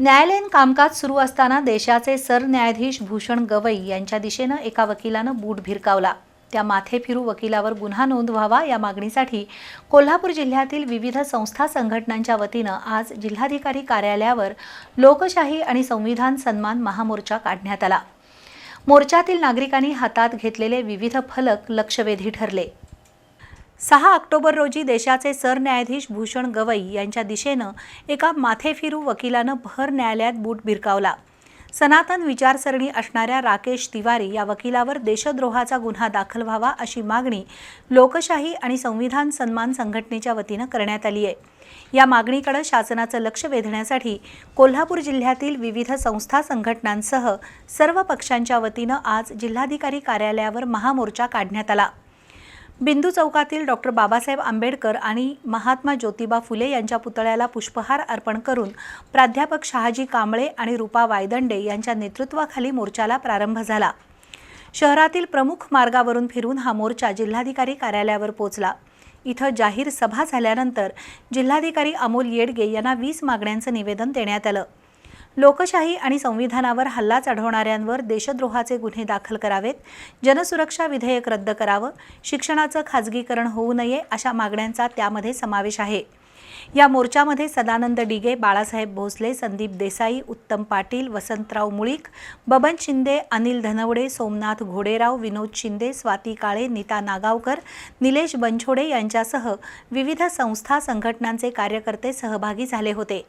न्यायालयीन कामकाज सुरू असताना देशाचे सरन्यायाधीश भूषण गवई यांच्या दिशेनं एका वकिलानं बूट भिरकावला. त्या माथेफिरू वकिलावर गुन्हा नोंद व्हावा या मागणीसाठी कोल्हापूर जिल्ह्यातील विविध संस्था संघटनांच्या वतीनं आज जिल्हाधिकारी कार्यालयावर लोकशाही आणि संविधान सन्मान महामोर्चा काढण्यात आला. मोर्चातील नागरिकांनी हातात घेतलेले विविध फलक लक्षवेधी ठरले. सहा ऑक्टोबर रोजी देशाचे सरन्यायाधीश भूषण गवई यांच्या दिशेनं एका माथेफिरू वकिलानं भर न्यायालयात बूट भिरकावला. सनातन विचारसरणी असणाऱ्या राकेश तिवारी या वकिलावर देशद्रोहाचा गुन्हा दाखल व्हावा अशी मागणी लोकशाही आणि संविधान सन्मान संघटनेच्या वतीनं करण्यात आली आहे. या मागणीकडे शासनाचं लक्ष वेधण्यासाठी कोल्हापूर जिल्ह्यातील विविध संस्था संघटनांसह सर्व पक्षांच्या वतीनं आज जिल्हाधिकारी कार्यालयावर महामोर्चा काढण्यात आला. बिंदू चौकातील डॉक्टर बाबासाहेब आंबेडकर आणि महात्मा ज्योतिबा फुले यांच्या पुतळ्याला पुष्पहार अर्पण करून प्राध्यापक शहाजी कांबळे आणि रुपा वायदंडे यांच्या नेतृत्वाखाली मोर्चाला प्रारंभ झाला. शहरातील प्रमुख मार्गावरून फिरून हा मोर्चा जिल्हाधिकारी कार्यालयावर पोहोचला. इथं जाहीर सभा झाल्यानंतर जिल्हाधिकारी अमोल येडगे यांना वीस मागण्यांचं निवेदन देण्यात आलं. लोकशाही आणि संविधानावर हल्ला चढवणाऱ्यांवर देशद्रोहाचे गुन्हे दाखल करावेत जनसुरक्षा विधेयक रद्द करावं शिक्षणाचं खाजगीकरण होऊ नये अशा मागण्यांचा त्यामध्ये समावेश आहे. या मोर्चामध्ये सदानंद डिगे बाळासाहेब भोसले संदीप देसाई उत्तम पाटील वसंतराव मुळीक बबन शिंदे अनिल धनवडे सोमनाथ घोडेराव विनोद शिंदे स्वाती काळे नीता नागावकर निलेश बनछोडे यांच्यासह विविध संस्था संघटनांचे कार्यकर्ते सहभागी झाले होते.